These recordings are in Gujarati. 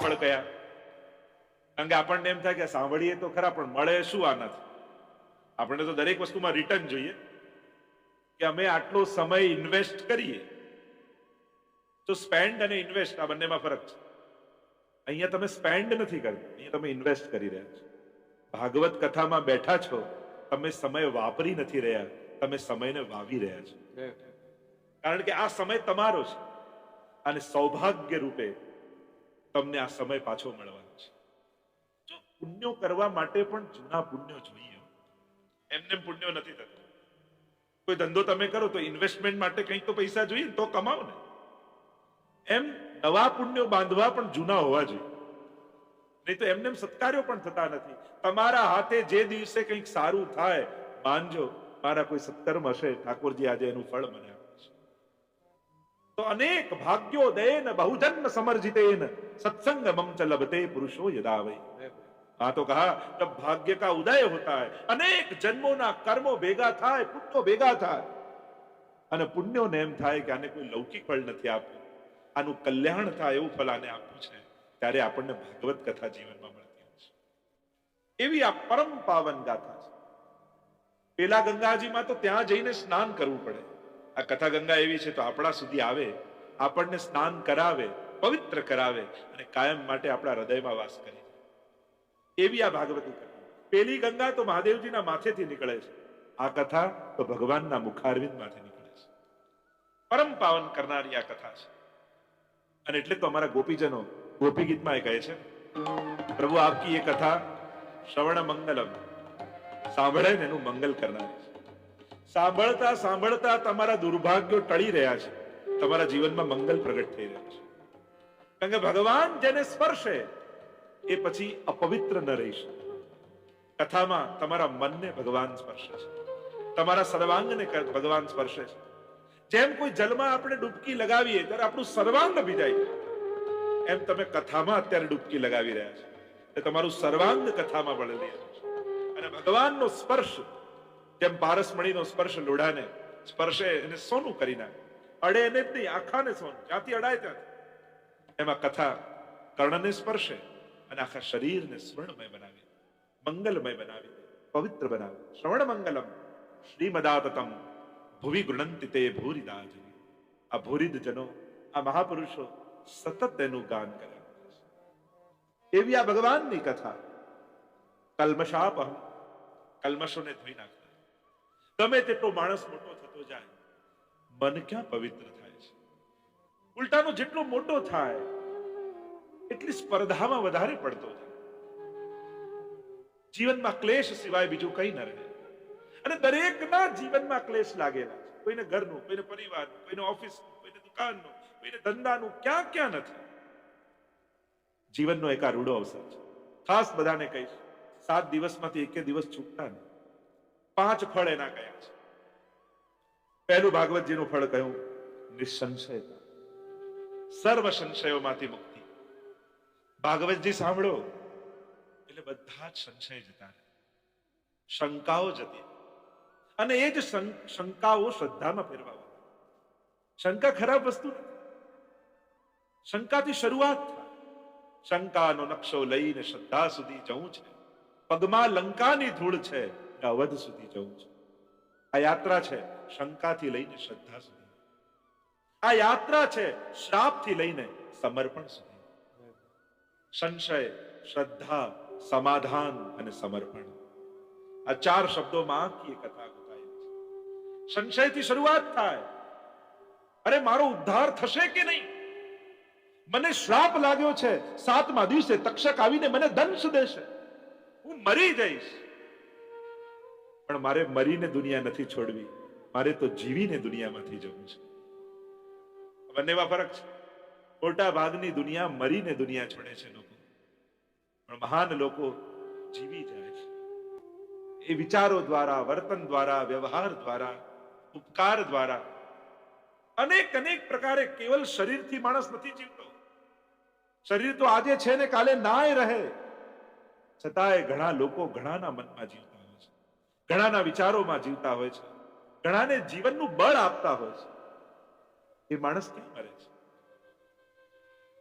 પાંચ ગયા કારણ કે આપણને એમ થાય કે સાંભળીએ તો ખરા પણ મળે શું આનાથી આપણને તો દરેક વસ્તુમાં રિટર્ન જોઈએ કે અમે આટલો સમય ઇન્વેસ્ટ કરીએ. તો સ્પેન્ડ અને ઇન્વેસ્ટ આ બંનેમાં ફરક છે. અહીંયા તમે સ્પેન્ડ નથી કરતા અહીંયા તમે ઇન્વેસ્ટ કરી રહ્યા છો. ભાગવત કથામાં બેઠા છો તમે સમય વાપરી નથી રહ્યા તમે સમયને વાવી રહ્યા છો. કારણ કે આ સમય તમારો છે. અને સૌભાગ્ય રૂપે તમને આ સમય પાછો મળવાનો છે. જો પુણ્યો કરવા માટે પણ જૂના પુણ્યો જોઈએ. એમને એમ પુણ્યો નથી થતો. કોઈ ધંધો તમે કરો તો ઇન્વેસ્ટમેન્ટ માટે કંઈક તો પૈસા જોઈએ તો કમાવો ને. એમ નવા પુણ્યો બાંધવા પણ જૂના હોવા જોઈએ. નહીં તો એમને એમ સત્કાર્યો પણ થતા નથી. તમારા હાથે જે દિવસે કંઈક સારું થાય, માનજો, મારા કોઈ સત્કર્મ હશે, ઠાકોરજી આજે એનું ફળ મને તો અનેક ભાગ્યો દયન બહુજન્મ સમર્જિતેન સત્સંગ મમચ લભતે પુરુષો યદાવે. આ તો કહા, જબ ભાગ્ય કા ઉદય હોતા હે અનેક જન્મોના કર્મો ભેગા થાય પુત્રો ભેગા થાય. અને પુણ્યોને એમ થાય કે આને કોઈ લૌકિક ફળ નથી આપ્યું. આનું કલ્યાણ થાય એવું ફળ આને આપ્યું છે. ત્યારે આપણને ભાગવત કથા જીવનમાં મળતી હોય છે. એવી આ પરમ પાવન ગાથા છે. પેલા ગંગાજીમાં તો ત્યાં જઈને સ્નાન કરવું પડે. આ કથા ગંગા એવી છે, તો આપણા સુધી આવે, આપણને સ્નાન કરાવે, પવિત્ર કરાવે અને કાયમ માટે આપણા હૃદયમાં વાસ કરી. એવી આ ભાગવતી પેલી ગંગા તો મહાદેવજીના માથેથી નીકળે છે. આ કથા તો ભગવાનના મુખારવિંદમાંથી નીકળે છે. પરમ પાવન કરનારી આ કથા છે. અને એટલે તો અમારા ગોપીજનો ગોપી ગીતમાં એ કહે છે, પ્રભુ, આપકી એ કથા શ્રવણ મંગલમ. સાંભળે ને એનું મંગલ કરનારી છે. સાંભળતા સાંભળતા તમારા દુર્ભાગ્યો ટળી રહ્યા છે. તમારા જીવનમાં મંગલ પ્રગટ થઈ રહ્યા છે. કારણ કે ભગવાન જેને સ્પર્શે, એ પછી અપવિત્ર ન રહી શકે. કથામાં તમારા મનને ભગવાન સ્પર્શે છે. તમારા સર્વાંગને ભગવાન સ્પર્શે છે. જેમ કોઈ જલમાં આપણે ડૂબકી લગાવીએ, ત્યારે આપણું સર્વાંગ ભીજાય એમ તમે કથામાં અત્યારે ડૂબકી લગાવી રહ્યા છો. તમારું સર્વાંગ કથામાં વળેલી છે. અને ભગવાનનો સ્પર્શ જેમ પારસમણીનો સ્પર્શ લોઢાને, સ્પર્શે એને સોનું કરી નાખે. અડે એને જ નહીં, આખાને સોનું, જ્યાંથી અડાય ત્યાંથી. એમાં કથા કર્ણને સ્પર્શે અને આખા શરીરને સ્વર્ણમય બનાવી. મંગલમય બનાવી, પવિત્ર બનાવી. શ્રવણ મંગલમ, શ્રીમદાતતમ, ભુવિ ગૃણંતિ તે ભૂરિદાજ આ ભૂરિદ જનો આ મહાપુરુષો સતત એનું ગાન કરે એવી આ ભગવાનની કથા. કલ્મશાપહ કલ્મશોને ધોઈ નાખતા ગમે તેટલો માણસ મોટો થતો જાય, મન ક્યાં પવિત્ર થાય છે? ઉલટાનો જેટલો મોટો થાય, એટલી સ્પર્ધામાં વધારે પડતો થાય જીવનમાં ક્લેશ સિવાય બીજું કંઈ ન રહે. અને દરેકના જીવનમાં ક્લેશ લાગેલા છે. કોઈને ઘરનું, કોઈને પરિવારનું, કોઈને ઓફિસનું, કોઈને દુકાનનું, કોઈને ધંધાનું, ક્યાં ક્યાં નથી. જીવનનો એક આ રૂડો અવસર છે. ખાસ બધાને કહીશ, સાત દિવસમાંથી એકે દિવસ છૂટતા નહીં. પાંચ ફળ એના કયા છે? પહેલું ભાગવતજીનું ફળ કહ્યું નિસંશયતા સર્વ સંશયોમાંથી મુક્તિ. ભાગવતજી સાંભળો, એટલે બધા જ સંશય જતા શંકાઓ જતી અને એ જ શંકાઓ શ્રદ્ધામાં ફેરવા શંકા ખરાબ વસ્તુ શંકાથી શરૂઆત શંકાનો નકશો લઈને શ્રદ્ધા સુધી જવું છે. પગમાં લંકાની ધૂળ છે. ને અવધ સુધી જવું છે. આ યાત્રા છે શંકાથી લઈને શ્રદ્ધા સુધી. આ યાત્રા છે શ્રાપથી લઈને સમર્પણ સુધી. સંશય, શ્રદ્ધા, સમાધાન અને સમર્પણ. આ ચાર શબ્દોમાં આખી કથા છે. સંશયથી શરૂઆત થાય. અરે મારો ઉદ્ધાર થશે કે નહીં? મને શ્રાપ લાગ્યો છે. સાતમા દિવસે તક્ષક આવીને મને દંશ દેશે. હું મરી જઈશ. પણ મારે મરીને દુનિયા નથી છોડવી. મારે તો જીવીને દુનિયામાંથી જવું છે. બંનેમાં ફરક છે. મોટા ભાગની દુનિયા મરીને દુનિયા છોડે છે લોકો. પણ મહાન લોકો જીવી જાય છે. એ વિચારો દ્વારા, વર્તન દ્વારા, વ્યવહાર દ્વારા, ઉપકાર દ્વારા અનેક અનેક પ્રકારે કેવલ શરીરથી માણસ નથી જીવતો. શરીર તો આજે છે ને કાલે નાય રહે. છતાંય ઘણા લોકો ઘણાના મનમાં જીવતા ઘણાના વિચારોમાં જીવતા હોય છે. ઘણાને જીવનનું બળ આપતા હોય છે. એ માણસ ક્યાં મરે છે?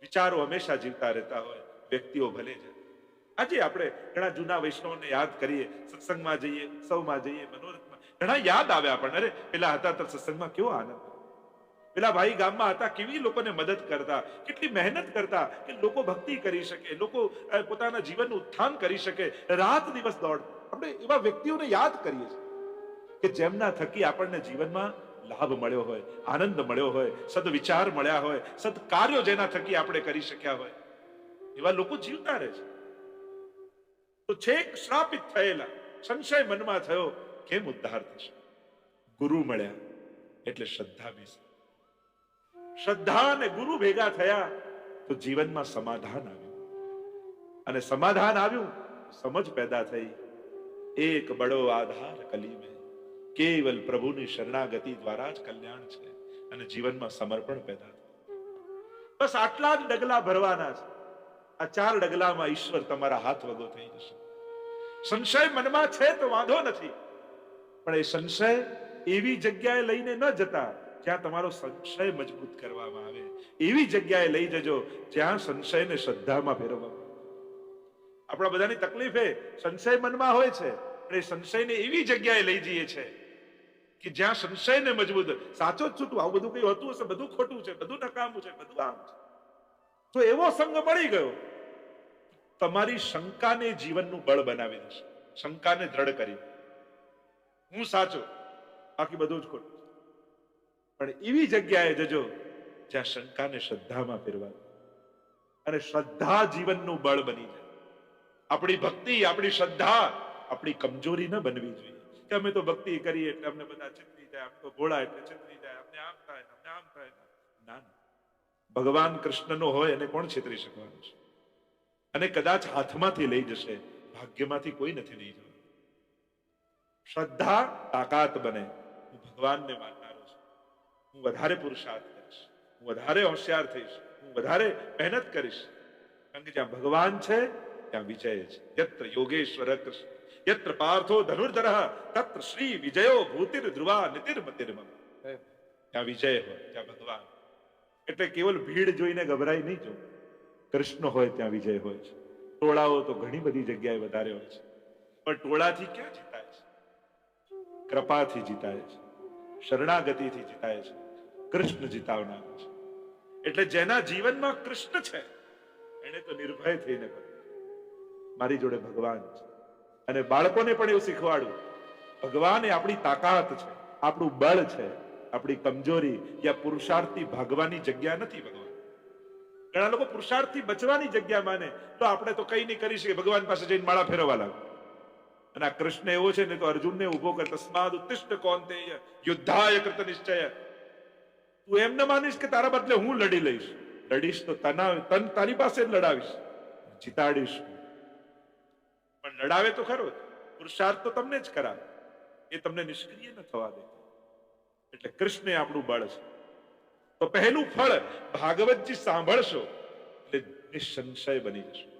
વિચારો હંમેશા જીવતા રહેતા હોય, વ્યક્તિઓ ભલે જાય આજે આપણે ઘણા જૂના વૈષ્ણવને યાદ કરીએ, સત્સંગમાં જઈએ સૌમાં જઈએ, મનોરથમાં. ઘણા યાદ આવે આપણને અરે, પેલા હતા તો સત્સંગમાં કેવો આનંદ પેલા ભાઈ ગામમાં હતા, કેવી લોકોને મદદ કરતા, કેટલી મહેનત કરતા કે લોકો ભક્તિ કરી શકે, લોકો પોતાના જીવનનું ઉત્થાન કરી શકે, રાત દિવસ દોડ આપણે એવા વ્યક્તિઓને યાદ કરીએ છીએ કે જેમના થકી આપણને જીવનમાં લાભ મળ્યો હોય, આનંદ મળ્યો હોય, સદવિચાર મળ્યા હોય, સત્કાર્યો જેના થકી આપણે કરી શક્યા હોય, એવા લોકો જીવતા રહે છે. તો છેક શ્રાપિત થયેલા, સંશય મનમાં થયો, કેમ ઉદ્ધાર થશે? ગુરુ મળ્યા, એટલે શ્રદ્ધા બેસી. શ્રદ્ધા અને ગુરુ ભેગા થયા, તો જીવનમાં સમાધાન આવ્યું. અને સમાધાન આવ્યું, સમજ પેદા થઈ. એક બડો આધાર કલી મેં કેવલ પ્રભુની શરણાગતિ દ્વારા જ કલ્યાણ છે અને જીવનમાં સમર્પણ પેદા થાય. બસ આટલા જ ડગલા ભરવાના છે. આ ચાર ડગલામાં ઈશ્વર તમારા હાથ વગો થઈ જશે. સંશય મનમાં છે તો વાંધો નથી. પણ એ સંશય એવી જગ્યાએ લઈને ન જતા જ્યાં તમારો સંશય મજબૂત કરવામાં આવે. એવી જગ્યાએ લઈ જજો જ્યાં સંશયને શ્રદ્ધામાં ફેરવવામાં. આપણા બધાની તકલીફ એ સંશય મનમાં હોય છે પણ એ સંશયને એવી જગ્યાએ લઈ જઈએ છે કે જ્યાં સંશયને મજબૂત, સાચો જ છૂટું, આવું બધું કઈ હોતું હશે, બધું ખોટું છે, બધું નકામું છે, બધું આમ છે. તો એવો સંગ મળી ગયો, તમારી શંકાને જીવનનું બળ બનાવી દેશે, શંકાને દ્રઢ કરી હું સાચો, બાકી બધું જ ખોટું પણ એવી જગ્યાએ જજો જ્યાં શંકાને શ્રદ્ધામાં ફેરવા અને શ્રદ્ધા જીવનનું બળ બની જાય. આપણી ભક્તિ, આપણી શ્રદ્ધા આપણી કમજોરી ન બનવી જોઈએ. કે અમે તો ભક્તિ કરીએ એટલે અમને બધા ચિતરી જાય અમે તો ભોળા એટલે ચિંતી જાય, અમને આમ થાય અમને આમ થાય ના. ભગવાન કૃષ્ણનો હોય એને કોણ છેતરી શકવાનું છે? અને કદાચ હાથમાંથી લઈ જશે, ભાગ્યમાંથી કોઈ નથી લઈ જવાનું. શ્રદ્ધા તાકાત બને. હું ભગવાનને માનનારો છું. હું વધારે પુરુષાર્થ કરીશ. હું વધારે હોશિયાર થઈશ. હું વધારે મહેનત કરીશ. કારણ કે જ્યાં ભગવાન છે ત્યાં વિજય છે યત્ર યોગેશ્વર કૃષ્ણ યત્ર પાર્થો ધનુર્ધર તત્ર શ્રી વિજયો ભૂતિર ધ્રુવા નિતિર્મતિર્મ ત્યાં વિજય હોય ત્યાં ભગવાન એટલે કેવલ ભીડ જોઈને ગભરાય નહીં જો. કૃષ્ણ હોય ત્યાં વિજય હોય છે. ટોળાઓ તો ઘણી બધી જગ્યાએ વધારે હોય છે. પણ ટોળાથી ક્યાં જીતાય છે? કૃપાથી જીતાય છે. શરણાગતિથી જીતાય છે. કૃષ્ણ જીતાવનાર છે. એટલે જેના જીવનમાં કૃષ્ણ છે એને તો નિર્ભય થઈને કરે મારી જોડે ભગવાન છે. અને બાળકોને પણ એવું શીખવાડું, ભગવાન એ આપણી તાકાત છે, આપણું બળ છે, આપણી કમજોરી યા પુરુષાર્થથી ભાગવાની જગ્યા નથી ભગવાન. ઘણા લોકો પુરુષાર્થથી બચવાની જગ્યા માને, તો આપણે તો કઈ નહીં કરી શકીએ, ભગવાન પાસે જઈને માળા ફેરવવા લાગે. અને આ કૃષ્ણ એવો છે ને તો અર્જુનને ઊભો કર, તસ્માદ ઉત્તિષ્ઠ કોંતેય યુદ્ધાય કૃત નિશ્ચય. તું એમ ન માનીશ કે તારા બદલે હું લડી લઈશ. લડીશ તો તના તન તારી પાસે જ લડાવીશ. જીતાડીશ. પણ લડાવે તો ખરો. પુરુષાર્થ તો તમને જ કરાવે. એ તમને નિષ્ક્રિય ન થવા દે. એટલે કૃષ્ણ આપણું બળ છે. તો પહેલું ફળ ભાગવતજી સાંભળશો, એટલે નિસંશય બની જશો.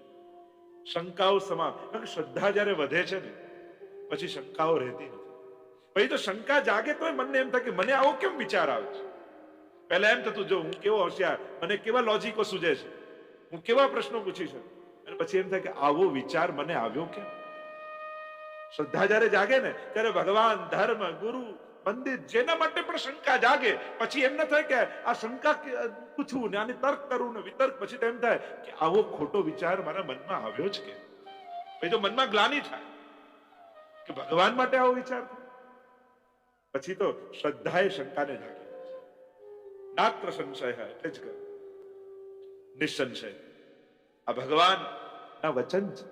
શંકાઓ સમાપ્ત. શ્રદ્ધા જ્યારે વધે છે ને, પછી શંકાઓ રહેતી નથી. પછી તો શંકા જાગે તોય મને એમ થાય કે મને આવો કેમ વિચાર આવે છે? પહેલા એમ થતું, જો હું કેવો હોશિયાર, મને કેવા લોજિકો સૂજે છે? હું કેવા પ્રશ્નો પૂછી શકું? પછી એમ થાય કે આવો વિચાર મને આવ્યો કેમ? શ્રદ્ધા જ્યારે જાગે ને, ત્યારે ભગવાન, ધર્મ, ગુરુ મંદિર જેના માટે પણ શંકા જાગે, પછી એમ ન થાય કે આ શંકા પૂછવું ને આને તર્ક કરવું ને વિતર્ક, પછી એમ થાય કે આવો ખોટો વિચાર મારા મનમાં આવ્યો જ કે ભાઈ તો મનમાં ગ્લાની થાય કે ભગવાન માટે આવો વિચાર પછી તો શ્રદ્ધાએ શંકાને જાગે. નાત્ર સંશય એટલે જ નિસંશય. આ ભગવાન ના વચન છે.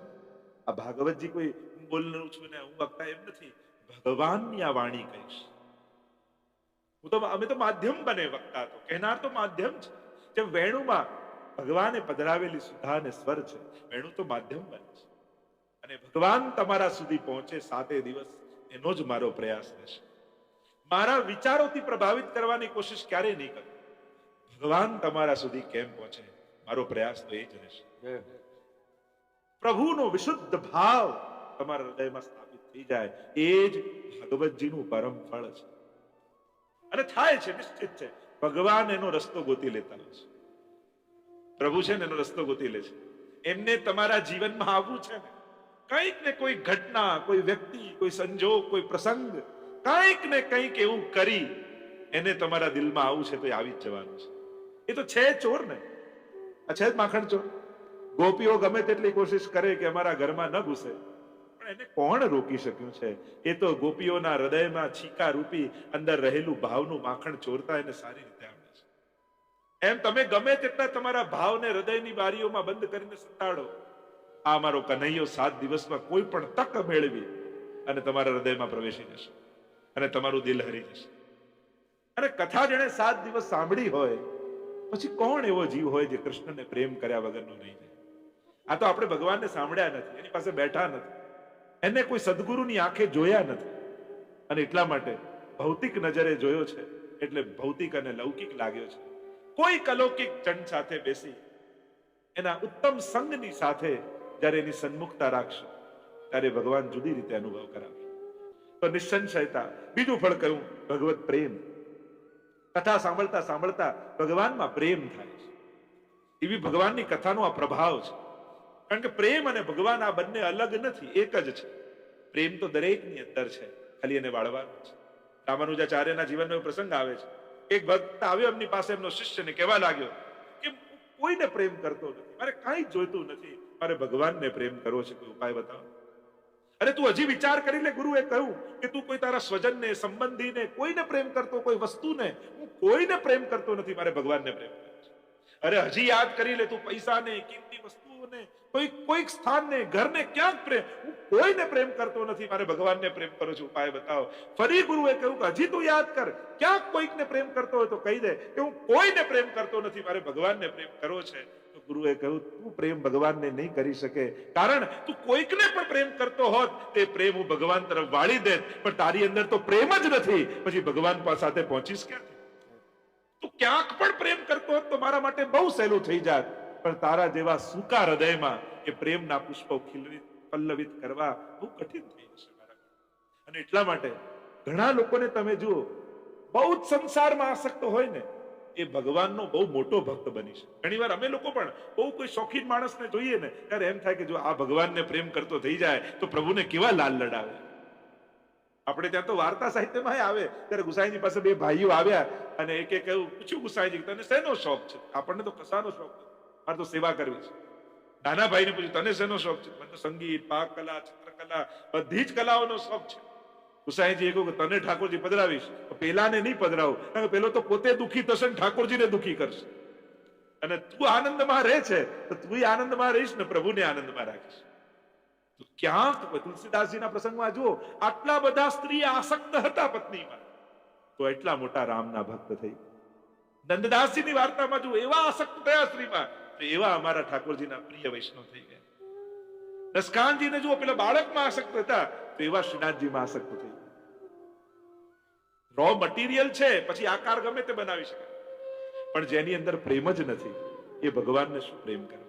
આ ભાગવતજી કોઈ હું બોલનારું છું ને હું વક્તા એમ નથી. ભગવાનની આ વાણી કહીશ. હું તો અમે તો માધ્યમ બને વક્તા તો, કહેનાર તો માધ્યમ છે. જેમ વેણુમાં ભગવાને પધરાવેલી સુધા અને સ્વર છે, વેણુ તો માધ્યમ બને છે. અને ભગવાન તમારા સુધી પહોંચે સાતે દિવસ, એનો જ મારો પ્રયાસ રહેશે. મારા વિચારોથી પ્રભાવિત કરવાની કોશિશ ક્યારેય નહીં કરું. ભગવાન તમારા સુધી કેમ પહોંચે, મારો પ્રયાસ તો એ જ રહેશે. પ્રભુનો વિશુદ્ધ ભાવ તમારા હૃદયમાં સ્થાપિત થઈ જાય. એ જ ભગવતજીનું પરમ ફળ છે. અને થાય છે, નિશ્ચિત છે. ભગવાન એનો રસ્તો ગોતી લેતા હોય છે. પ્રભુ છે ને એનો રસ્તો ગોતી લે છે. એમને તમારા જીવનમાં આવવું છે ને, કંઈક ને કોઈ ઘટના, કોઈ વ્યક્તિ, કોઈ સંજોગ, કોઈ પ્રસંગ, કંઈક ને કંઈક એવું કરી એને તમારા દિલમાં આવું છે તો આવી જ જવાનું છે. એ તો છે ચોર ને. આ છે જ માખણ ચોર. ગોપીઓ ગમે તેટલી કોશિશ કરે કે અમારા ઘરમાં ન ઘૂસે. પણ એને કોણ રોકી શક્યું છે? એ તો ગોપીઓના હૃદયમાં છીકા રૂપી અંદર રહેલું ભાવનું માખણ ચોરતા એને સારી રીતે આવડે છે. એમ તમે ગમે તેટલા તમારા ભાવને હૃદયની બારીઓમાં બંધ કરીને સંતાડો. આ અમારો કનૈયો સાત દિવસમાં કોઈ પણ તક મેળવી અને તમારા હૃદયમાં પ્રવેશી જશે અને તમારું દિલ હરી જશે. અને કથા જેણે સાત દિવસ સાંભળી હોય, પછી કોણ એવો જીવ હોય જે કૃષ્ણને પ્રેમ કર્યા વગરનો નહીં જાય? આ તો આપણે ભગવાનને સાંભળ્યા નથી, એની પાસે બેઠા નથી. એને કોઈ સદગુરુની આંખે જોયા નથી. અને એટલા માટે ભૌતિક નજરે જોયો છે, એટલે ભૌતિક અને લૌકિક લાગ્યો છે. કોઈ અલૌકિક ચંડ સાથે બેસી એના ઉત્તમ સંગની સાથે જ્યારે એની સન્મુખતા રાખશે, ત્યારે ભગવાન જુદી રીતે અનુભવ કરાવે. તો નિસંશયતા, બીજું ફળ કહ્યું ભગવત પ્રેમ. કથા સાંભળતા સાંભળતા ભગવાનમાં પ્રેમ થાય છે. એવી ભગવાનની કથાનો આ પ્રભાવ છે. કારણ કે પ્રેમ અને ભગવાન આ બંને અલગ નથી, એક જ છે. પ્રેમ તો દરેકની અંદર છે, ખાલી એને વાળવાનો છે. રામાનુજાચાર્યના જીવનનો એવો પ્રસંગ આવે છે. એક ભક્ત આવ્યો એમની પાસે, એમનો શિષ્યને કહેવા લાગ્યો કે કોઈને પ્રેમ કરતો નથી, મારે કાંઈ જોઈતું નથી, મારે ભગવાનને પ્રેમ કરવો છે, કોઈ ઉપાય બતાવો? અરે તું હજી વિચાર કરી લે, ગુરુએ કહ્યું કે તું કોઈ તારા સ્વજનને, સંબંધીને કોઈને પ્રેમ કરતો, કોઈ વસ્તુને, હું કોઈને પ્રેમ કરતો નથી, મારે ભગવાનને પ્રેમ કરવો છે. અરે હજી યાદ કરી લે તું પૈસાને, કિંમતી વસ્તુઓને કોઈ કોઈક સ્થાનને, ઘરને ક્યાંક પ્રેમ હું કોઈને પ્રેમ કરતો નથી, મારે ભગવાનને પ્રેમ કરો છું, ઉપાય બતાવો. ફરી ગુરુએ કહ્યું કે, હજી તું યાદ કર, ક્યાંક કોઈકને પ્રેમ કરતો હોય તો કહી દે કે, હું કોઈને પ્રેમ કરતો નથી, મારે ભગવાનને પ્રેમ કરવો છે. ગુરુએ કહ્યું, તું પ્રેમ ભગવાનને નહીં કરી શકે, કારણ તું કોઈકને પણ પ્રેમ કરતો હોત, તે પ્રેમ હું ભગવાન તરફ વાળી દેત. પણ તારી અંદર તો પ્રેમ જ નથી. પછી ભગવાન પાસે પહોંચીશ ક્યાંથી? તું ક્યાંક પણ પ્રેમ કરતો હોત તો મારા માટે બહુ સહેલું થઈ જાત. પણ તારા જેવા સૂકા હૃદયમાં એ પ્રેમના પુષ્પો પલ્લવિત કરવા બહુ કઠિન થઈ જશે અને એટલા માટે ઘણા લોકોને તમે જુઓ, બહુ જ સંસારમાં આસક્ત હોય ને, એ ભગવાનનો બહુ મોટો ભક્ત બની છે ઘણીવાર અમે લોકો પણ બહુ કોઈ શોખીન માણસને જોઈએ ને, ત્યારે એમ થાય કે જો આ ભગવાનને પ્રેમ કરતો થઈ જાય, તો પ્રભુને કેવા લાલ લડાવે. આપણે ત્યાં તો વાર્તા સાહિત્યમાં આવે, ત્યારે ગુસાઈજી પાસે બે ભાઈઓ આવ્યા અને એકે કહ્યું, પૂછ્યું ગુસાઈજી, તને શેનો શોખ છે? આપણને તો કસાનો શોખ નથી. મારે તો સેવા કરવી છે. નાના ભાઈને પૂછ્યું, તને શેનો શોખ છે? મને તો સંગીત, પાક કલા, ચિત્રકલા, બધી જ કલાઓનો શોખ છે. ઉસાઈજી એ કહ્યું કે તને ઠાકોરજી પધરાવીશ. પેલાને નહીં પધરાવું, કારણ કે પેલો તો પોતે દુઃખી થશે ને ઠાકોરજીને દુઃખી કરશે. અને તું આનંદમાં રહે છે, તો તું આનંદમાં રહીશ ને પ્રભુને આનંદમાં રાખીશ. તો ક્યાંક તુલસીદાસજીના પ્રસંગમાં જુઓ, આટલા બધા સ્ત્રી આસક્ત હતા પત્નીમાં. તો એટલા મોટા રામના ભક્ત થઈ નંદદાસજીની વાર્તામાં જુઓ, એવા આસક્ત થયા સ્ત્રીમાં. એવા અમારા ઠાકોરજીના પ્રિય વૈષ્ણવ થઈ ગયા. દસકાનજીને જુઓ, પેલા બાળકમાં આસક્ત હતા, તો એવા શ્રીનાથજીમાં આસક્ત થઈ રો મટીરિયલ છે, પછી આકાર ગમે તે બનાવી શકાય પણ જેની અંદર પ્રેમ જ નથી, એ ભગવાનને શું પ્રેમ કરે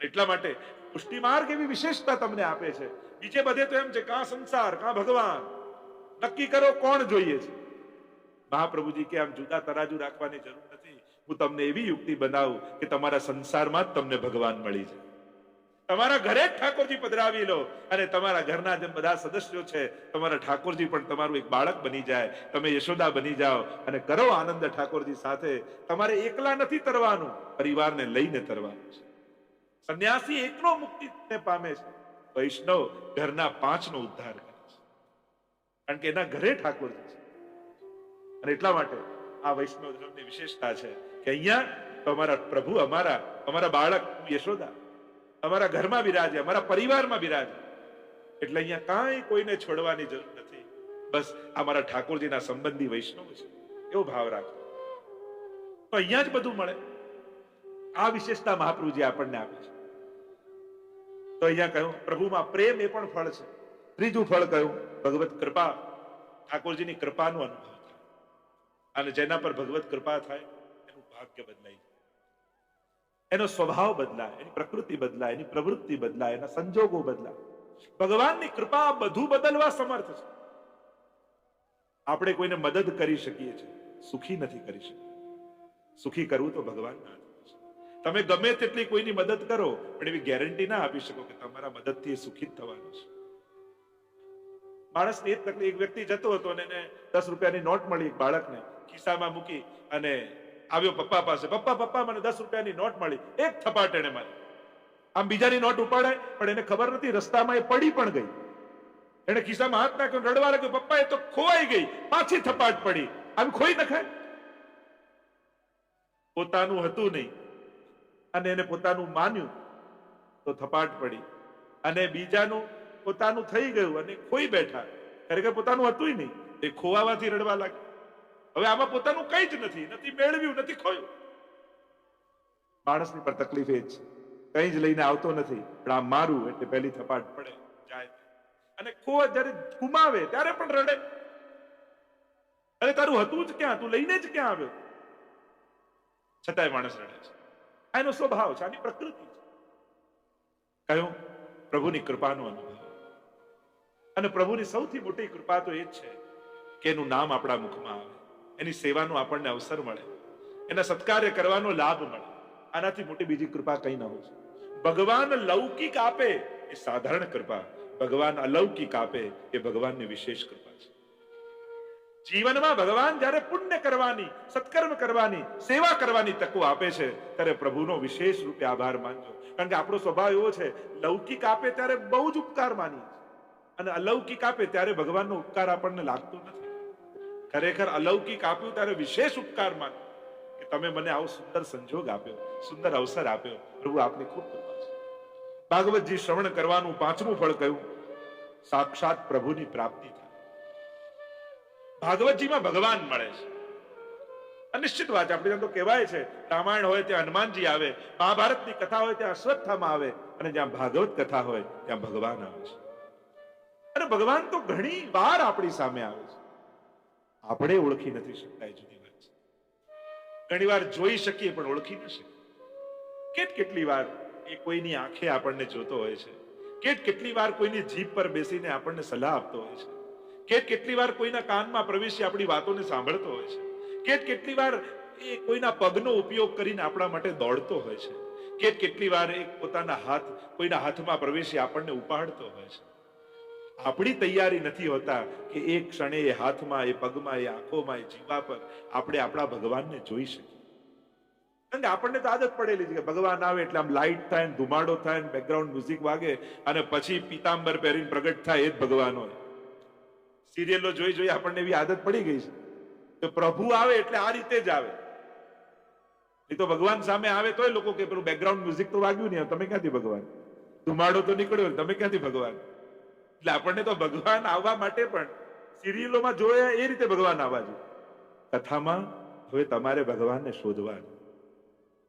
એટલા માટે પુષ્ટિ માર્ગ એવી વિશેષતા તમને આપે છે. બીજે બધે તો એમ છે, કા સંસાર, કા ભગવાન? નક્કી કરો કોણ જોઈએ છે? મહાપ્રભુજી કે, આમ જુદા તરાજુ રાખવાની જરૂર નથી. હું તમને એવી યુક્તિ બનાવું કે તમારા સંસારમાં જ તમને ભગવાન મળી જાય. તમારા ઘરે જ ઠાકોરજી પધરાવી લો અને તમારા ઘરના જે બધા સદસ્યો છે, તમારા ઠાકોરજી પણ તમારું એક બાળક બની જાય. તમે યશોદા બની જાઓ અને કરો આનંદ ઠાકોરજી સાથે. તમારે એકલા નથી તરવાનું, પરિવારને લઈને તરવાનું છે. સંન્યાસી એકલો મુક્તિને પામે છે. વૈષ્ણવ ઘરના પાંચનો ઉદ્ધાર કરે છે. કારણ કે એના ઘરે ઠાકોરજી છે. અને એટલા માટે આ વૈષ્ણવ ધર્મની વિશેષતા છે. કે અહીંયા અમારા પ્રભુ, અમારા અમારા બાળક યશોદા, અમારા ઘરમાં બિરાજે, અમારા પરિવારમાં બિરાજે. એટલે અહીંયા કાંઈ કોઈને છોડવાની જરૂર નથી. બસ અમારા ઠાકોરજીના સંબંધી વૈષ્ણવ છે. એવો ભાવ રાખો. તો અહીંયા જ બધું મળે. આ વિશેષતા મહાપ્રભુજી આપણને આપે છે. તો અહીંયા કહ્યું, પ્રભુમાં પ્રેમ એ પણ ફળ છે. ત્રીજું ફળ કહ્યું, ભગવત કૃપા. ઠાકોરજીની કૃપાનો અનુભવ થાય. અને જેના પર ભગવત કૃપા થાય ભાગ્ય બદલાઈ. એનો સ્વભાવ બદલાય, એની પ્રકૃતિ બદલાય, એની પ્રવૃત્તિ બદલાય, એના સંજોગો બદલાય. ભગવાનની કૃપા બધું બદલવા સમર્થ છે. આપણે કોઈને મદદ કરી શકીએ છીએ, સુખી નથી કરી શકતા સુખી કરવું તો ભગવાન ના તમે ગમે તેટલી કોઈની મદદ કરો, પણ એવી ગેરંટી ના આપી શકો કે તમારા મદદથી સુખી થવાનું છે. માણસની એક તકલીફ વ્યક્તિ જતો હતો અને એને દસ રૂપિયાની નોટ મળી એક બાળકને ખિસ્સામાં મૂકી અને આવ્યો પપ્પા પાસે. પપ્પા પપ્પા, મને દસ રૂપિયાની નોટ મળી. એક થપાટ એને મારી. આમ બીજાની નોટ ઉપાડાય, પણ એને ખબર નથી, રસ્તામાં એ પડી પણ ગઈ. એને ખિસ્સામાં હાથ નાખ્યો, રડવા લાગ્યો પપ્પા એ તો ખોવાઈ ગઈ. પાછી થપાટ પડી. આમ ખોઈ નખાય. પોતાનું હતું નહીં. અને એને પોતાનું માન્યું, તો થપાટ પડી. અને બીજાનું પોતાનું થઈ ગયું અને ખોઈ બેઠા. ખરેખર પોતાનું હતું નહીં. એ ખોવાવાથી રડવા લાગે હવે આમાં પોતાનું કઈ જ નથી નથી મેળવ્યું, નથી ખોયું. માણસની પર તકલીફ એ જ કઈ જ લઈને આવતો નથી, પણ આ મારું એટલે પહેલી થપાટ પડે, જાય અને ખોવા જ્યારે ગુમાવે ત્યારે પણ રડે. અરે તારું હતું જ ક્યાં? તું લઈને જ ક્યાં આવ્યો? છતાંય માણસ રડે છે. આ એનો સ્વભાવ છે, આની પ્રકૃતિ છે. કયું પ્રભુની કૃપાનો અનુભવ. અને પ્રભુની સૌથી મોટી કૃપા તો એ જ છે કે એનું નામ આપણા મુખમાં આવે. એની સેવાનો આપણને અવસર મળે. એના સત્કાર્ય કરવાનો લાભ મળે. આનાથી મોટી બીજી કૃપા કઈ ના હોય. ભગવાન લૌકિક આપે એ સાધારણ કૃપા. ભગવાન અલૌકિક આપે એ ભગવાનની વિશેષ કૃપા છે. જીવનમાં ભગવાન જ્યારે પુણ્ય કરવાની, સત્કર્મ કરવાની, સેવા કરવાની તકો આપે છે, ત્યારે પ્રભુનો વિશેષ રૂપે આભાર માનજો. કારણ કે આપણો સ્વભાવ એવો છે, લૌકિક આપે ત્યારે બહુ જ ઉપકાર માનીએ અને અલૌકિક આપે ત્યારે ભગવાનનો ઉપકાર આપણને લાગતો નથી. ખરેખર અલૌકિક આપ્યું ત્યારે વિશેષ ઉપકાર માનો કે તમે મને આવો સુંદર સંજોગ આપ્યો, સુંદર અવસર આપ્યો. પ્રભુ, આપની ખૂબ કૃપા છે. ભાગવતજી શ્રવણ કરવાનું પાંચમું ફળ કહ્યું, સાક્ષાત પ્રભુની પ્રાપ્તિ થાય. ભાગવતજીમાં ભગવાન મળે છે. અનિશ્ચિત વાત આપણે ત્યાં તો કહેવાય છે, રામાયણ હોય ત્યાં હનુમાનજી આવે, મહાભારતની કથા હોય ત્યાં અશ્વત્થામાં આવે, અને જ્યાં ભાગવત કથા હોય ત્યાં ભગવાન આવે છે. અને ભગવાન તો ઘણી વાર આપણી સામે આવે છે. આપણે ઓળખી નથી શકતા એ જુદી વાત છે. ઘણી વાર જોઈ શકીએ પણ ઓળખી ન શકીએ. કેટ કેટલી વાર એ કોઈની આંખે આપણને જોતો હોય છે? કેટ કેટલી વાર કોઈની જીભ પર બેસીને આપણને સલાહ આપતો હોય છે? કેટ કેટલી વાર કોઈના કાનમાં પ્રવેશી આપણી વાતોને સાંભળતો હોય છે? કેટ કેટલી વાર એ કોઈના પગનો ઉપયોગ કરીને આપણા માટે દોડતો હોય છે? કેટ કેટલી વાર એ પોતાના હાથ, કોઈના હાથમાં પ્રવેશી આપણને ઉપાડતો હોય છે? આપણી તૈયારી નથી હોતા કે એક ક્ષણે એ હાથમાં એ પગમાં એ આંખોમાં એ જીવા પર આપણે આપણા ભગવાનને જોઈ શકીએ. કારણ કે આપણને તો આદત પડેલી છે કે ભગવાન આવે એટલે આમ લાઇટ થાય ને ધુમાડો થાય ને બેકગ્રાઉન્ડ મ્યુઝિક વાગે અને પછી પીતાંબર પહેરીને પ્રગટ થાય એ જ ભગવાન હોય. સિરિયલો જોઈ જોઈ આપણને એવી આદત પડી ગઈ છે તો પ્રભુ આવે એટલે આ રીતે જ આવે. એ તો ભગવાન સામે આવે તોય લોકો કે પેલું બેકગ્રાઉન્ડ મ્યુઝિક તો વાગ્યું નહીં. તમે ક્યાંથી ભગવાન? ધુમાડો તો નીકળ્યો તમે ક્યાંથી ભગવાન? એટલે આપણને તો ભગવાન આવવા માટે પણ સિરિયલોમાં જોયા એ રીતે ભગવાન આવવા જોઈએ. કથામાં હવે તમારે ભગવાનને શોધવાનું.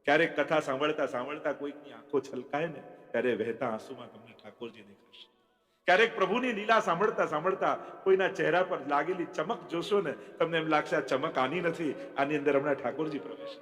ક્યારેક કથા સાંભળતા સાંભળતા કોઈકની આંખો છલકાય ને, ત્યારે વહેતા આંસુમાં તમને ઠાકોરજી દેખાશે. ક્યારેક પ્રભુની લીલા સાંભળતા સાંભળતા કોઈના ચહેરા પર લાગેલી ચમક જોશો ને, તમને એમ લાગશે આ ચમક આની નથી, આની અંદર હમણાં ઠાકોરજી પ્રવેશ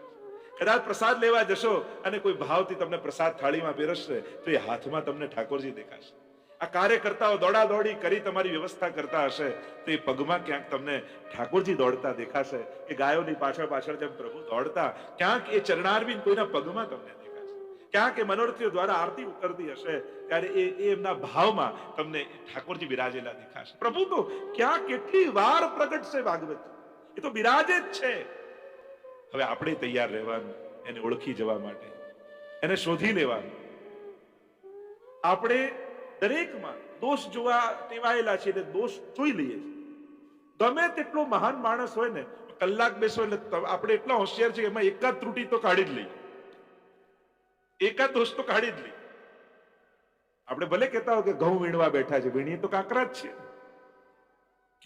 કદાચ પ્રસાદ લેવા જશો અને કોઈ ભાવથી તમને પ્રસાદ થાળીમાં પીરસશે તો એ હાથમાં તમને ઠાકોરજી દેખાશે. આ કાર્યકર્તાઓ દોડા દોડી કરી તમારી વ્યવસ્થા કરતા હશે. તો એ પગમાં ક્યાંક તમને ઠાકોરજી દોડતા દેખાશે કે ગાયોની પાછળ પાછળ જેમ પ્રભુ દોડતા, ક્યાંક એ ચરણારવિંદ કોઈના પગમાં તમને દેખાશે. ક્યાંક એ મનોરથીઓ દ્વારા આરતી ઉતરતી હશે, ત્યારે એ એમના ભાવમાં તમને ઠાકોરજી બિરાજેલા દેખાશે. પ્રભુ તો ક્યાં કેટલી વાર પ્રગટ છે ભાગવત? એ તો બિરાજે જ છે. હવે આપણે તૈયાર રહેવાનું, એને ઓળખી જવા માટે, એને શોધી લેવાનું. આપણે દરેકમાં દોષ જોવા ટેવાયેલા છે એટલે દોષ જોઈ લઈએ છીએ. ગમે તેટલો મહાન માણસ હોય ને, કલાક બેસો એટલે આપણે એટલા હોશિયાર છે એમાં એકાદ ત્રુટી તો કાઢી જ લઈએ. એકાદ દોષ તો કાઢી જ લઈએ. આપણે ભલે કહેતા હોય કે ઘઉં વીણવા બેઠા છે, વીણીએ તો કાંકરા જ છે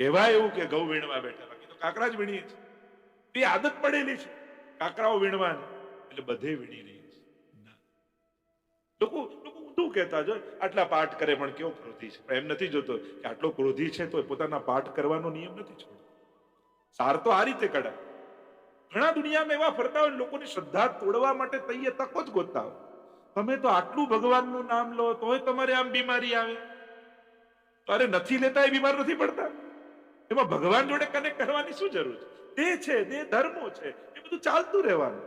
કહેવાય એવું કે ઘઉં વીણવા બેઠા, બાકી તો કાંકરા જ વીણીએ છીએ. એ આદત પડેલી છે. કાંકરાઓ વીણવાની, એટલે બધે વીણી રહી છે લોકો ઊંધું કહેતા જો આટલા પાઠ કરે પણ કેવો ક્રોધી છે? એમ નથી જોતો કે આટલો ક્રોધી છે તો એ પોતાના પાઠ કરવાનો નિયમ નથી છોડતો. સાર તો આ રીતે કઢાય. ઘણા દુનિયામાં એવા ફરતા હોય લોકોની શ્રદ્ધા તોડવા માટે તૈયે તકો જ ગોતતા હોય. તમે તો આટલું ભગવાનનું નામ લો, તોય તમારે આમ બીમારી આવે. અરે નથી લેતા, એ બીમાર નથી પડતા. એમાં ભગવાન જોડે કનેક્ટ કરવાની શું જરૂર છે? તે છે, તે ધર્મો છે, એ બધું ચાલતું રહેવાનું.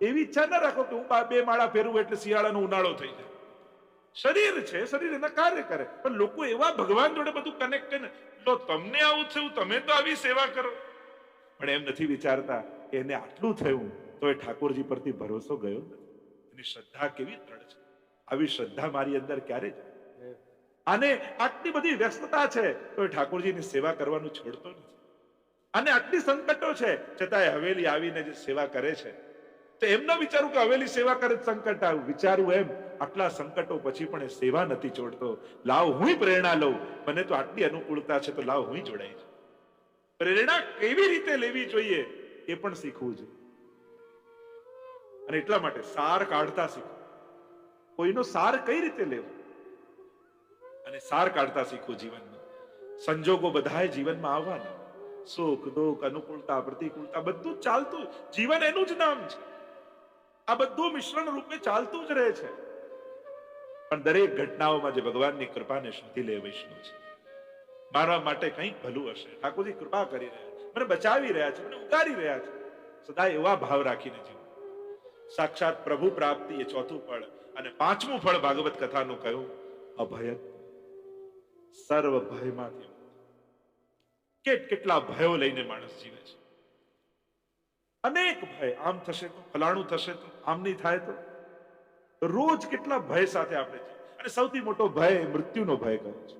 એવી ઈચ્છા ન રાખો કે હું બે માળા ફેરવું એટલે શિયાળાનો ઉનાળો થઈ જાય. શરીર છે, શરીર એના કાર્ય કરે. પણ લોકો એવા ભગવાન જોડે બધું કનેક્ટ ને, તો તમને આવું થયું, તમે તો આવી સેવા કરો. પણ એમ નથી વિચારતા એને આટલું થયું તો એ ઠાકોરજી પરથી ભરોસો ગયો એની શ્રદ્ધા કેવી દ્રઢ છે. આવી શ્રદ્ધા મારી અંદર ક્યારે જાય? અને આટલી બધી વ્યસ્તતા છે તો એ ઠાકોરજીની સેવા કરવાનું છોડતો નથી. અને આટલી સંકટો છે, છતાંય હવેલી આવીને જે સેવા કરે છે તો એમ ના વિચારું કે હવેલી સેવા કરે સંકટ આવ્યું વિચારું એમ, આટલા સંકટો પછી પણ એ સેવા નથી છોડતો. લાવ હું પ્રેરણા લઉં. મને તો આટલી અનુકૂળતા છે તો લાવ હું જોડાઈ પ્રેરણા કેવી રીતે લેવી જોઈએ એ પણ શીખવું જોઈએ અને એટલા માટે સાર કાઢતા શીખવું. કોઈનો સાર કઈ રીતે લેવો? અને સાર કાઢતા શીખવું જીવનમાં. સંજોગો બધાય જીવનમાં આવવાના. સુખ, દુઃખ, અનુકૂળતા, પ્રતિકૂળતા બધું ચાલતું. જીવન એનું જ નામ છે. આ બધું મિશ્રણ રૂપે ચાલતું જ રહે છે. પણ દરેક ઘટનાઓમાં જે ભગવાનની કૃપાને શોધી લે વૈષ્ણવ છે. મારા માટે કંઈક ભલું હશે. ઠાકોરજી કૃપા કરી રહ્યા છે. મને બચાવી રહ્યા છે. મને ઉગારી રહ્યા છે. સદા એવા ભાવ રાખીને જીવો. સાક્ષાત પ્રભુ પ્રાપ્તિ એ ચોથું ફળ અને પાંચમું ફળ ભાગવત કથાનું કહ્યું, અભય. સર્વ ભયમાંથી કેટ કેટલા ભયો લઈને માણસ જીવે છે. અનેક ભય. આમ થશે તો, ફલાણું થશે તો, આમ નહીં થાય તો. રોજ કેટલા ભય સાથે આપણે. અને સૌથી મોટો ભય મૃત્યુનો ભય કહે છે.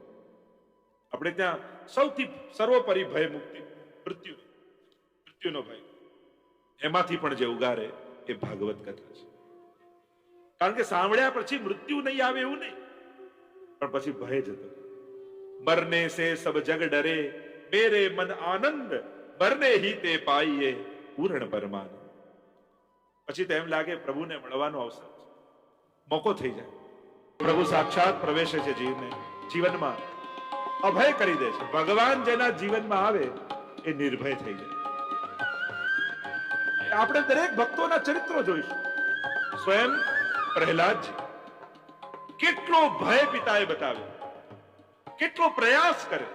આપણે ત્યાં સૌથી સર્વોપરી ભય મુક્તિ, મૃત્યુ. મૃત્યુનો ભય. એમાંથી પણ જે ઉગારે એ ભાગવત કથા છે. કારણ કે સાંભળ્યા પછી મૃત્યુ નહીં આવે એવું નહીં. પણ પછી ભય જતો. મરને સે સબ જગ ડરે, મેરે મન આનંદ, મરને હી તે પાઈએ. પૂર્ણ પરમાનંદ પછી તો એમ લાગે પ્રભુને મળવાનો અવસર મોકો થઈ જાય. પ્રભુ સાક્ષાત પ્રવેશે છે જીવને. જીવનમાં અભય કરી દે છે. ભગવાન જેના જીવનમાં આવે એ નિર્ભય થઈ જાય. આપણે દરેક ભક્તોના ચરિત્રો જોઈશું. સ્વયં પ્રહલાદજી કેટલો ભય પિતાએ બતાવ્યો. કેટલો પ્રયાસ કરે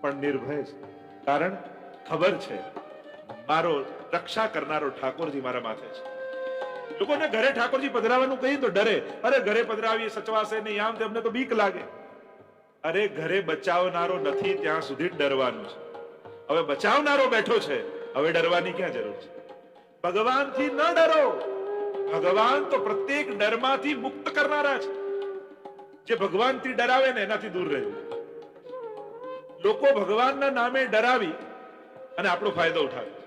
પણ નિર્ભય છે. કારણ ખબર છે. મારો રક્ષા કરનારો ઠાકોરજી મારા માથે છે. લોકોને ઘરે ઠાકોરજી પધરાવાનું કહીએ તો ડરે. અરે ઘરે પધરાવીએ, સચવાશે નહીં, આમ તેમને તો બીક લાગે. અરે ઘરે બચાવનારો નથી, ત્યાં સુધી ડરવાનું છે. હવે બચાવનારો બેઠો છે, હવે ડરવાની ક્યાં જરૂર છે? ભગવાનથી ન ડરો. ભગવાન તો પ્રત્યેક ડરમાંથી મુક્ત કરનારા છે. જે ભગવાનથી ડરાવે ને એનાથી દૂર રહેવું લોકો ભગવાનના નામે ડરાવી અને આપણો ફાયદો ઉઠાવે.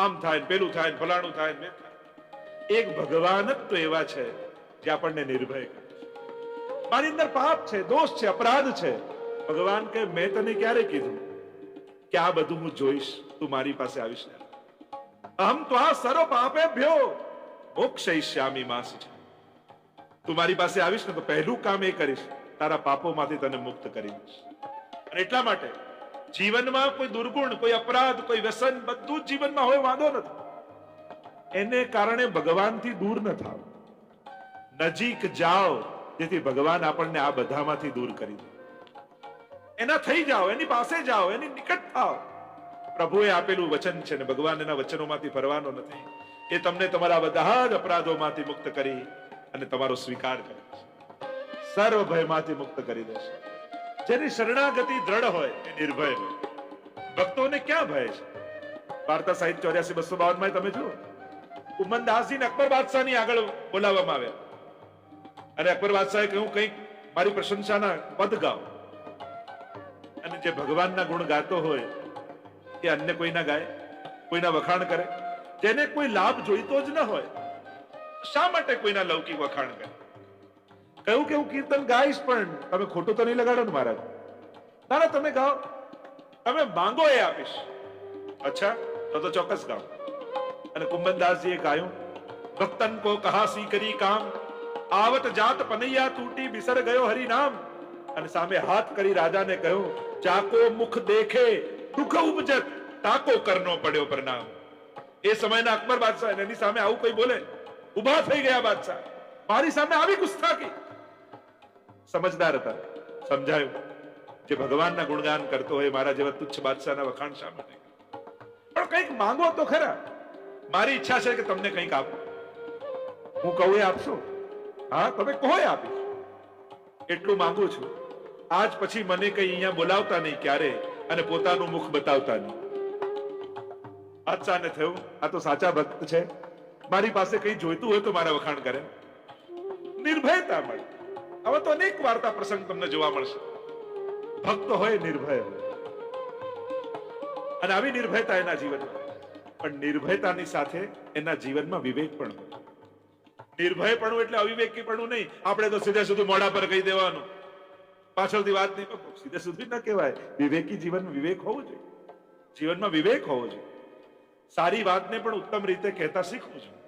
આમ થાય પેલું થાય ફલાણું થાય એક ભગવાન જ તો એવા છે જે આપણને નિર્ભય કરે મારી અંદર પાપ છે, દોષ છે, અપરાધ છે. ભગવાન કે મેં તને ક્યારે કીધું કે આ બધું હું જોઈશ? તું મારી પાસે આવીશ અહમ તો આ સરો પાપે ભ્યો મોક્ષયિષ્યામી માસ છે. તું મારી પાસે આવીશ ને તો પહેલું કામ એ કરીશ, તારા પાપોમાંથી તને મુક્ત કરી દઈશ. અને એટલા માટે જીવનમાં કોઈ દુર્ગુણ, કોઈ અપરાધ, કોઈ વ્યસન, બધું જીવનમાં હોય, વાંધો નથી. એને કારણે ભગવાનથી દૂર ન થાવ. નજીક જાઓ, જેથી ભગવાન આપણને આ બધામાંથી દૂર કરી દે. એના થઈ જાઓ, એની પાસે જાઓ, એની નિકટ થાવ પ્રભુએ આપેલું વચન છે ને ભગવાન એના વચનોમાંથી ફરવાનો નથી. એ તમને તમારા બધા જ અપરાધોમાંથી મુક્ત કરી અને તમારો સ્વીકાર કરે સર્વ ભયમાંથી મુક્ત કરી દેશે. જેની શરણાગતિ દ્રઢ હોય એ નિર્ભય હોય. ભક્તોને ક્યાં ભય છે? વાર્તા સાહિત્ય ચોર્યાસી બસો બાવનમાં તમે જુઓ. ઉમનદાસજી ને અકબર બાદશાહની આગળ બોલાવવામાં આવ્યા. અને અકબર બાદશાહે કહ્યું, કંઈક મારી પ્રશંસાના પદ ગાઓ. અને જે ભગવાનના ગુણ ગાતો હોય, એ અન્ય કોઈના ગાય, કોઈના વખાણ કરે. જેને કોઈ લાભ જોઈતો જ ન હોય, શા માટે કોઈના લૌકિક વખાણ કરે? કહ્યું કે હું કીર્તન ગાઈશ પણ તમે ખોટું તો નહીં લગાડો ને મહારાજ. ના તમે ગાઓ. તમે માંગો એ આપીશ. અચ્છા, તો તો ચોક્કસ ગાઓ. અને કુંભનદાસજીએ ગાયું, ભક્તન કો કહા કરી કામ? આવત જાત પનૈયા તૂટી બિસર ગયો હરિ નામ અને સામે હાથ કરી રાજાને કહ્યું, ચાકો મુખ દેખે, દુખ ઉપજત, તાકો કરનો પડ્યો પ્રણામ. એ સમયના અકબર બાદશાહ એની સામે આવું કોઈ બોલે ઊભા થઈ ગયા બાદશાહ. મારી સામે આવી ગુસ્તાખી સમજદાર હતા. સમજાયું જે ભગવાનના ગુણગાન કરતો હોય મારા જેવા તુચ્છ બાદશાહના વખાણ શા માટે? પણ કંઈક માંગો તો ખરા. મારી ઈચ્છા છે કે તમને કંઈક આપો. હું કહું એ આપશો? હા, તમે કહો એ આપીશ. એટલું માંગુ છું. આજ પછી મને કઈ અહીંયા બોલાવતા નહીં ક્યારે અને પોતાનું મુખ બતાવતા નહીં. અચ્છાને થયું? આ તો સાચા ભક્ત છે. મારી પાસે કઈ જોઈતું હોય તો મારા વખાણ કરે. નિર્ભયતા મળે. હવે તો અનેક વાર્તા પ્રસંગ તમને જોવા મળશે. ભક્ત હોય, નિર્ભય હોય. અને આવી નિર્ભયતા એના જીવનમાં. પણ નિર્ભયતાની સાથે એના જીવનમાં વિવેક પણ હોય. નિર્ભયપણું એટલે અવિવેકીપણું નહીં. આપણે તો સીધે સુધી મોઢા પર કહી દેવાનું. પાછળથી વાત નહીં. સીધે સુધી ન કહેવાય. વિવેકી જીવન વિવેક હોવો જોઈએ. જીવનમાં વિવેક હોવો જોઈએ. સારી વાતને પણ ઉત્તમ રીતે કહેતા શીખવું જોઈએ.